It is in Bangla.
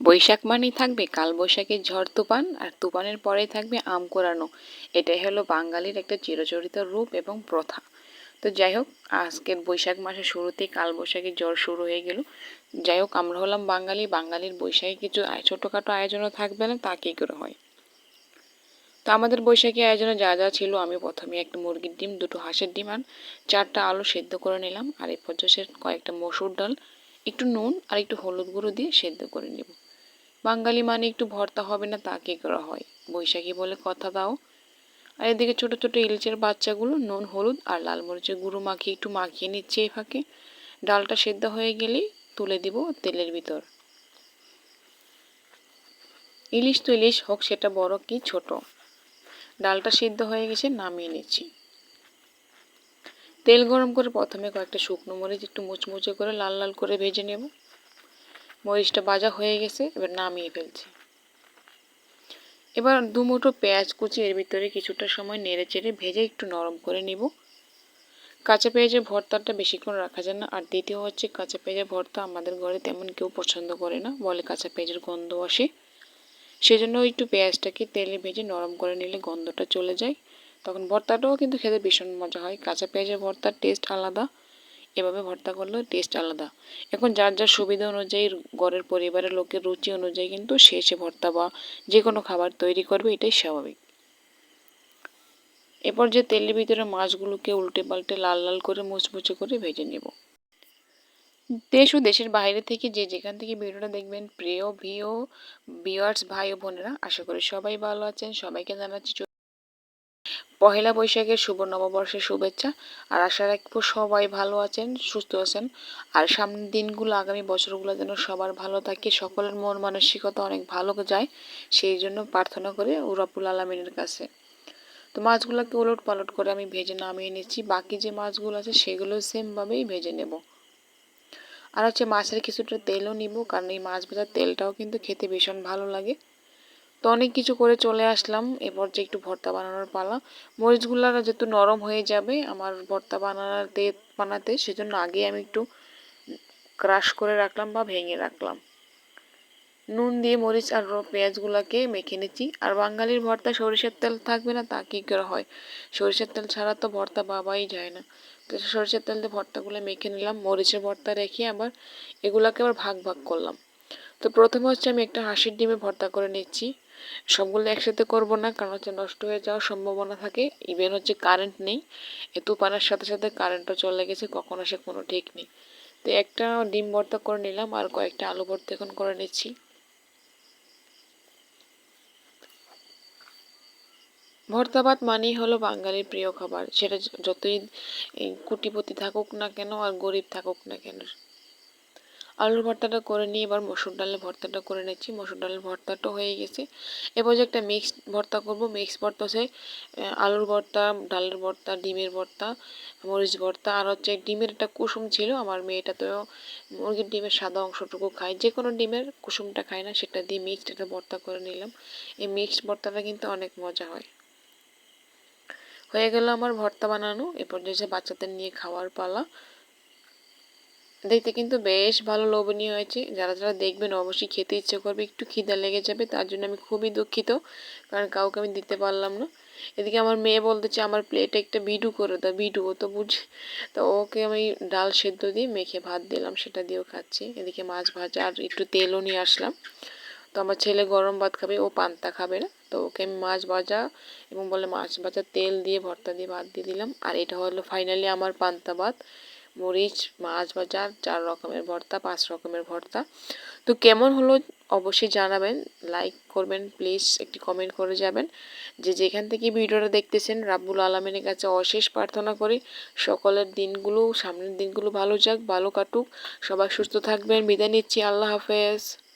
বৈশাখ মানেই থাকবে কাল বৈশাখের ঝড় তুফান আর তুফানের পরেই থাকবে আম কোরানো। এটাই হলো বাঙালির একটা চিরচরিত রূপ এবং প্রথা। তো যাই হোক, আজকের বৈশাখ মাসের শুরুতেই কালবৈশাখীর জ্বর শুরু হয়ে গেল। যাই হোক, আমরা হলাম বাঙালি। বাঙালির বৈশাখে কিছু ছোটোখাটো আয়োজনও থাকবে না, তা কী করে হয়? তো আমাদের বৈশাখী আয়োজনে যা যা ছিল, আমি প্রথমে একটা মুরগির ডিম, দুটো হাঁসের ডিম আর চারটা আলু সেদ্ধ করে নিলাম। আর এই পর্যায়ে কয়েকটা মসুর ডাল, একটু নুন আর একটু হলুদ গুঁড়ো দিয়ে সেদ্ধ করে নেব। বাঙালি মানে একটু ভর্তা হবে না তা কী করা হয়। বৈশাখী বলে কথা দাও। আর এদিকে ছোটো ছোটো ইলিচের বাচ্চাগুলো নুন, হলুদ আর লাল মরিচের গুঁড়ো মাখিয়ে একটু মাখিয়ে নিচ্ছে এই ফাঁকে। ডালটা সেদ্ধ হয়ে গেলেই তুলে দিব তেলের ভিতর। ইলিশ তো ইলিশ হোক, সেটা বড় কি ছোট। ডালটা সিদ্ধ হয়ে গেছে, নামিয়ে নিচ্ছি। তেল গরম করে প্রথমে কয়েকটা শুকনো মরিচ একটু মুচমুচে করে লাল লাল করে ভেজে নেব। মরিচটা ভাজা হয়ে গেছে, এবার নামিয়ে ফেলছি। এবার দু মুঠো পেঁয়াজ কুচি এর ভিতরে কিছুটা সময় নেড়ে চেড়ে ভেজে একটু নরম করে নিব। কাঁচা পেঁয়াজের ভর্তাটা বেশিক্ষণ রাখা যায় না, আর দ্বিতীয় হচ্ছে কাঁচা পেঁয়াজের ভর্তা আমাদের ঘরে তেমন কেউ পছন্দ করে না, বলে কাঁচা পেঁয়াজের গন্ধ আসে। সেজন্য একটু পেঁয়াজটাকে তেলে ভেজে নরম করে নিলে গন্ধটা চলে যায়। তখন ভর্তাটাও কিন্তু খেতে ভীষণ মজা হয়। কাঁচা পেঁয়াজের ভর্তার টেস্ট আলাদা এভাবে ভর্তা করলেও টেস্ট আলাদা। এখন যার যার সুবিধা অনুযায়ী ঘরের পরিবারের লোকের রুচি অনুযায়ী কিন্তু সে সে ভর্তা বা যে কোনো খাবার তৈরি করবে, এটাই স্বাভাবিক। এরপর যে তেলের ভিতরে মাছগুলোকে উল্টে পাল্টে লাল লাল করে মুচমুচে করে ভেজে নেব। দেশ ও দেশের বাইরে থেকে যে যেখান থেকে ভিডিওটা দেখবেন, প্রিয় ভিও ভিওয়ার্স ভাই ও বোনেরা, আশা করি সবাই ভালো আছেন। সবাইকে জানাচ্ছি পহেলা বৈশাখের শুভ নববর্ষের শুভেচ্ছা। আর আশা রাখব সবাই ভালো আছেন, সুস্থ আছেন। আর সামনের দিনগুলো, আগামী বছরগুলো যেন সবার ভালো থাকে, সকলের মন মানসিকতা অনেক ভালো যায়, সেই জন্য প্রার্থনা করে উরাপুল আলমিনের কাছে। তো মাছগুলোকে উলট পালট করে আমি ভেজে নামিয়ে নিচ্ছি। বাকি যে মাছগুলো আছে, সেগুলো সেমভাবেই ভেজে নেব। আর হচ্ছে মাছের কিছুটা তেলও নিব, কারণ এই মাছ ভাজার তেলটাও কিন্তু খেতে ভীষণ ভালো লাগে। তো অনেক কিছু করে চলে আসলাম। এরপর যে একটু ভর্তা বানানোর পালা। মরিচগুলো যেহেতু নরম হয়ে যাবে আমার ভর্তা বানাতে বানাতে, সেজন্য আগে আমি একটু ক্রাশ করে রাখলাম বা ভেঙে রাখলাম। নুন দিয়ে মরিচ আর পেঁয়াজগুলোকে মেখে নিচ্ছি। আর বাঙালির ভর্তা সরিষার তেল থাকবে না, তা কী করে হয়? সরিষার তেল ছাড়া তো ভর্তা বাবাই যায় না। তো সরিষার তেল দিয়ে ভর্তাগুলো মেখে নিলাম, মরিচের ভর্তা রেখে আবার এগুলোকে আবার ভাগ ভাগ করলাম। তো প্রথমে হচ্ছে আমি একটা হাঁসের ডিমে ভর্তা করে নিচ্ছি। সবগুলো একসাথে করব না, কারণ হচ্ছে নষ্ট হয়ে যাওয়ার সম্ভাবনা থাকে। ইভেন হচ্ছে কারেন্ট নেই, এ তুফানের সাথে সাথে কারেন্টও চলে গেছে, কখন আসে কোনো ঠিক নেই। তো একটা ডিম ভর্তা করে নিলাম, আর কয়েকটা আলু ভর্তা এখন করে নিচ্ছি। ভর্তা ভাত মানেই হলো বাঙালির প্রিয় খাবার, সেটা যতই কুটিপতি থাকুক না কেন, আর গরিব থাকুক না কেন। আলুর ভর্তাটা করে নিয়ে এবার মসুর ডালের ভর্তাটা করে নিচ্ছি। মসুর ডালের ভর্তাটা হয়ে গেছে। এবার যে একটা মিক্সড ভর্তা করব মিক্স ভর্তা হচ্ছে আলুর ভর্তা, ডালের ভর্তা, ডিমের ভর্তা, মরিচ ভর্তা, আর হচ্ছে ডিমের একটা কুসুম ছিল, আমার মেয়েটা তো মুরগির ডিমের সাদা অংশটুকু খায়। যে কোনো ডিমের কুসুমটা খায় না, সেটা দিয়ে মিক্সড একটা ভর্তা করে নিলাম। এই মিক্সড ভর্তাটা কিন্তু অনেক মজা হয়। হয়ে গেল আমার ভর্তা বানানো। এরপর যে বাচ্চাদের নিয়ে খাওয়ার পালা দেখতে কিন্তু বেশ ভালো লোভনীয় হয়েছে। যারা যারা দেখবেন অবশ্যই খেতে ইচ্ছে করবে, একটু খিদা লেগে যাবে, তার জন্য আমি খুবই দুঃখিত, কারণ কাউকে আমি দিতে পারলাম না। এদিকে আমার মেয়ে বলতেছে আমার প্লেটে একটা বিডু করে। দাও বিডু ও তো বুঝে, তো ওকে আমি ডাল সেদ্ধ দিয়ে মেখে ভাত দিলাম, সেটা দিয়েও খাচ্ছি। এদিকে মাছ ভাজা আর একটু তেলও নিয়ে আসলাম। তো আমার ছেলে গরম ভাত খাবে, ও পান্তা খাবে না। তো ওকে আমি মাছ ভাজা এবং বলে মাছ ভাজা তেল দিয়ে, ভর্তা দিয়ে ভাত দিয়ে দিলাম। আর এটা হলো ফাইনালি আমার পান্তা ভাত। মরিচ, মাছ ভাজা, চার রকমের ভর্তা, পাঁচ রকমের ভর্তা। তো কেমন হলো অবশ্যই জানাবেন লাইক করবেন প্লিজ একটি কমেন্ট করে যাবেন। যে যেখান থেকে ভিডিওটা দেখতেছেন, রাব্বুল আলমিনের কাছে অশেষ প্রার্থনা করি, সকলের দিনগুলো, সামনের দিনগুলো ভালো যাক, ভালো কাটুক। সবাই সুস্থ থাকবেন, বিদায় নিচ্ছি, আল্লাহ হাফেজ।